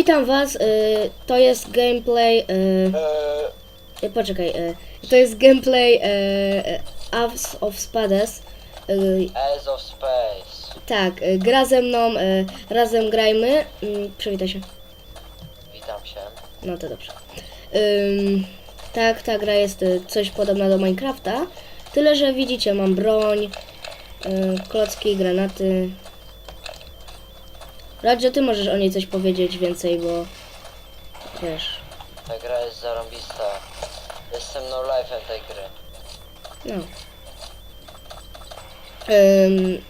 Witam was, y, to jest gameplay, y, Eee, y, poczekaj, y, to jest gameplay y, y, Aves of Spades. Y, Eyes of Space. tak, y, gra ze mną, y, razem grajmy. Y, przywitaj się. Witam się. No to dobrze. Ym, tak, ta gra jest y, coś podobna do Minecrafta. Tyle, że widzicie, mam broń, y, klocki, granaty. Radzie, ty możesz o niej coś powiedzieć więcej, bo wiesz. Ta gra jest zarąbista. Jestem no life'em tej gry. No. Ym,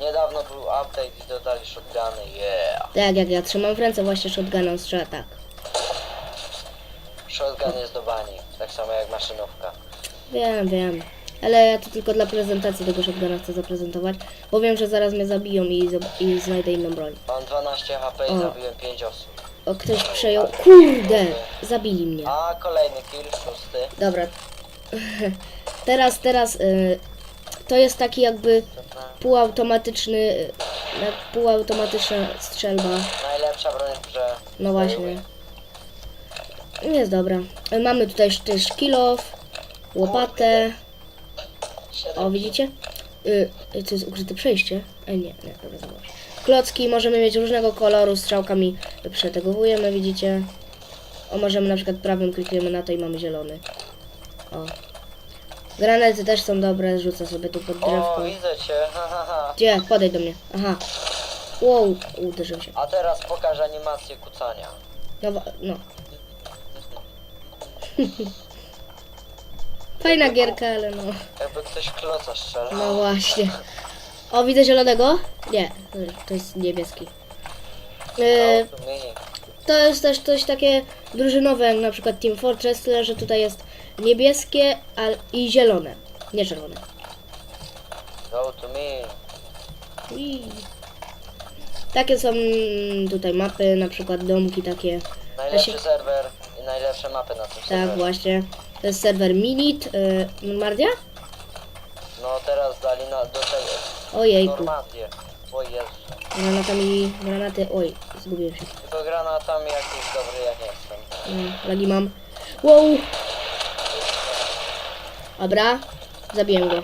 Niedawno był update i dodali shotguny. Yeah. tak, jak ja trzymam w ręce właśnie shotguna, on strzela tak. Shotgun jest do bani. Tak samo jak maszynówka. Wiem, wiem. Ale ja to tylko dla prezentacji tego shotguna chcę zaprezentować, bo wiem, że zaraz mnie zabiją i, i znajdę inną broń. Mam 12 HP i O. zabiłem 5 osób. O, ktoś przejął. Kurde! Zabili mnie. A kolejny kill, szósty. Dobra. Teraz, teraz. Y, to jest taki jakby półautomatyczny. y, jak półautomatyczna strzelba. Najlepsza broń w grze. No właśnie. Nie jest dobra. Y, Mamy tutaj też kilof, łopatę. O, widzicie? Y, y, to jest ukryte przejście. Ej, nie, nie, dobra, zobacz. Klocki możemy mieć różnego koloru, strzałkami przetegowujemy, widzicie? O, możemy na przykład prawym klikujemy na to i mamy zielony. O. Granaty też są dobre, rzucę sobie tu pod O, drzewko. widzę cię. Ha, ha, ha. Gdzie? Podejdź do mnie. Aha. Wow, uderzył się. A teraz pokaż animację kucania. No, wa- no. Fajna gierka, ale no. Jakby ktoś kloca strzelał. No właśnie. O, widzę zielonego? Nie, to jest niebieski. No, to jest też coś takie drużynowe, jak na przykład Team Fortress, tyle że tutaj jest niebieskie a, i zielone. Nie czerwone. Go to me. I... Takie są mm, tutaj mapy, na przykład domki takie. Najlepszy się- serwer i najlepsze mapy na tym Tak, serwerze. właśnie. To jest serwer Minit. Normandia? No teraz dali na, do tego Ojejku. Normandię. O Jezu. Granatami, granaty. Oj, zgubiłem się. Tylko granatami jakiś dobry ja nie jestem. No, lagi mam. Wow! Dobra, zabiłem go.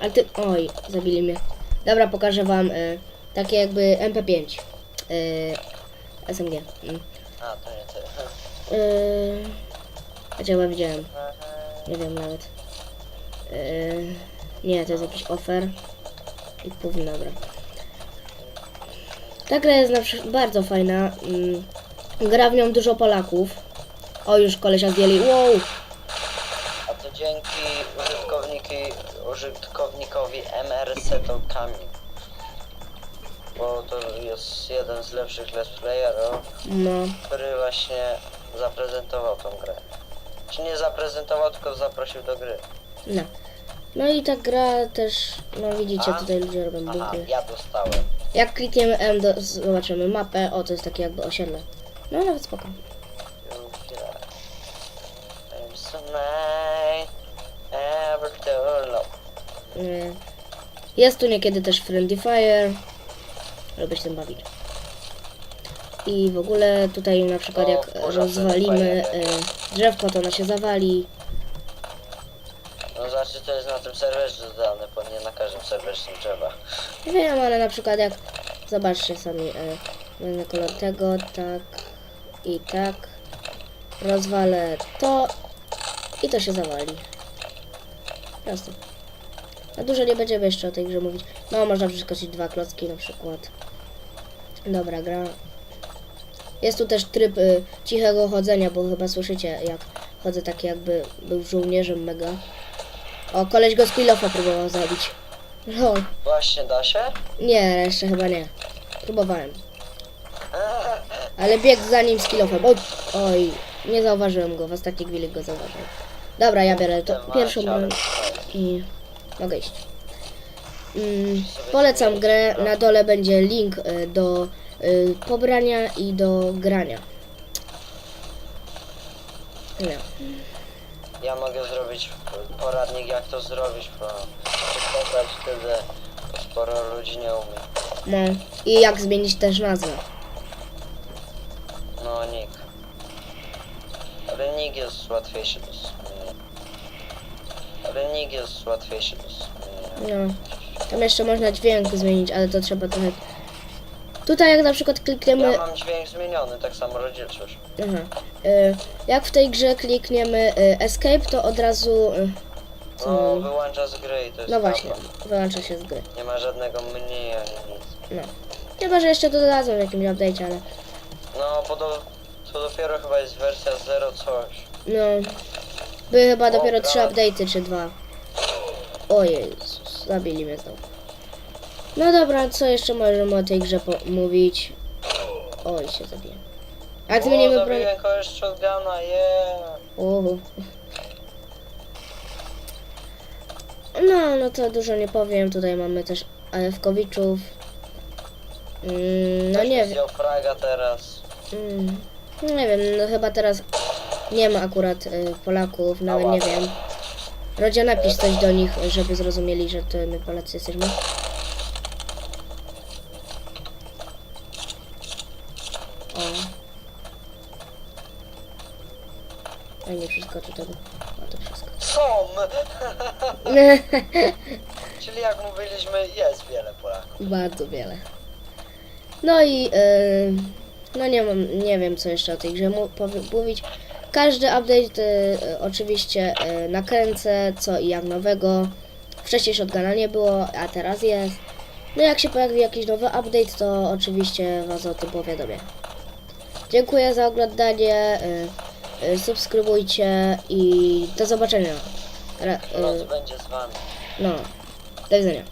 Ale ty... Oj, zabili mnie. Dobra, pokażę wam y, takie jakby MP5. Y, SMG. Mm. A, to nie ty. Y, a chyba widziałem. Nie wiem nawet. Y, nie, to jest jakiś offer. I powinno, dobra. Ta gra jest na przykład bardzo fajna. Mm, gra w nią dużo Polaków. O, już kolesia zdjęli. Wow! A to dzięki użytkowniki, użytkownikowi MRC Tolkami. Bo to jest jeden z lepszych let's playerów, No, który właśnie zaprezentował tą grę. Czy nie zaprezentował, tylko zaprosił do gry. no. No i ta gra też, no widzicie, A? tutaj ludzie robią Aha, bunkry. ja dostałem. Jak klikniemy M, do, zobaczymy mapę. O, to jest takie jakby osiedle. No, nawet spoko. I'm so nice, ever too low. Y, Jest tu niekiedy też Friendly Fire. Lubię się tym bawić. I w ogóle tutaj na przykład O, jak rozwalimy y, drzewko, to ono się zawali. No znaczy to jest na tym serwerze dodane, bo nie na każdym serwerze są drzewa. Wiem, ale na przykład jak zobaczcie sami y, kolor tego, tak i tak. Rozwalę to i to się zawali. Prosto. Na dużo nie będziemy jeszcze o tej grze mówić. No, można przeskoczyć dwa klocki na przykład. Dobra, gra. Jest tu też tryb y, cichego chodzenia, bo chyba słyszycie jak chodzę tak jakby był żołnierzem mega. O, koleś go z kilofa próbował zabić. No, Właśnie da się? nie, jeszcze chyba nie. Próbowałem. Ale biegł za nim z kilofem. Oj, oj, nie zauważyłem go, w ostatniej chwili go zauważyłem. Dobra, ja biorę to pierwszą broń i mogę iść. Mm, polecam grę, na dole będzie link y, do y, pobrania i do grania. No. Ja mogę zrobić poradnik jak to zrobić, bo pobrać sporo ludzi nie umie. no. I jak zmienić też nazwę. No, Nick. Ale Nick jest łatwiejszy do. Ale Nick jest łatwiejszy do. No. Tam jeszcze można dźwięk zmienić, ale to trzeba trochę... Tutaj jak na przykład klikniemy... Ja mam dźwięk zmieniony, tak samo rozdzielczość. Aha. Y, jak w tej grze klikniemy y, escape, to od razu... Y, co No, mamy? wyłącza z gry i to jest No właśnie, wyłącza się z gry. Nie ma żadnego mniej ani nic. No. Chyba, że jeszcze to dodadzą w jakimś update'cie, ale... No, bo do, to dopiero chyba jest wersja 0 coś. No. Były chyba dopiero trzy update'y, czy dwa. O Jezus, zabili mnie znowu. No dobra, co jeszcze możemy o tej grze mówić? Oj, się zabiję. Jak zmienimy broń... kogoś shotguna, yeah. Uhu. No, no to dużo nie powiem. Tutaj mamy też AFKowiczów. Mm, no Ktoś nie mi wiem. fraga teraz. Mm, nie wiem, no chyba teraz nie ma akurat y, Polaków, nawet Ała. nie wiem. Rodzia napisz coś do nich, żeby zrozumieli, że to my Polacy jesteśmy. O. Nie przeskoczy tego. To przeskoczy. Są! Czyli jak mówiliśmy, jest wiele Polaków. Bardzo wiele. No i yy, no nie mam, nie wiem co jeszcze o tej grze mówić. Każdy update yy, oczywiście yy, nakręcę, co i jak nowego. Wcześniej shotguna nie było, a teraz jest. No jak się pojawi jakiś nowy update, to oczywiście Was o tym powiadomię. Dziękuję za oglądanie. Yy, Y, subskrybujcie i do zobaczenia. Ra, y, Noc będzie z wami. No, do widzenia.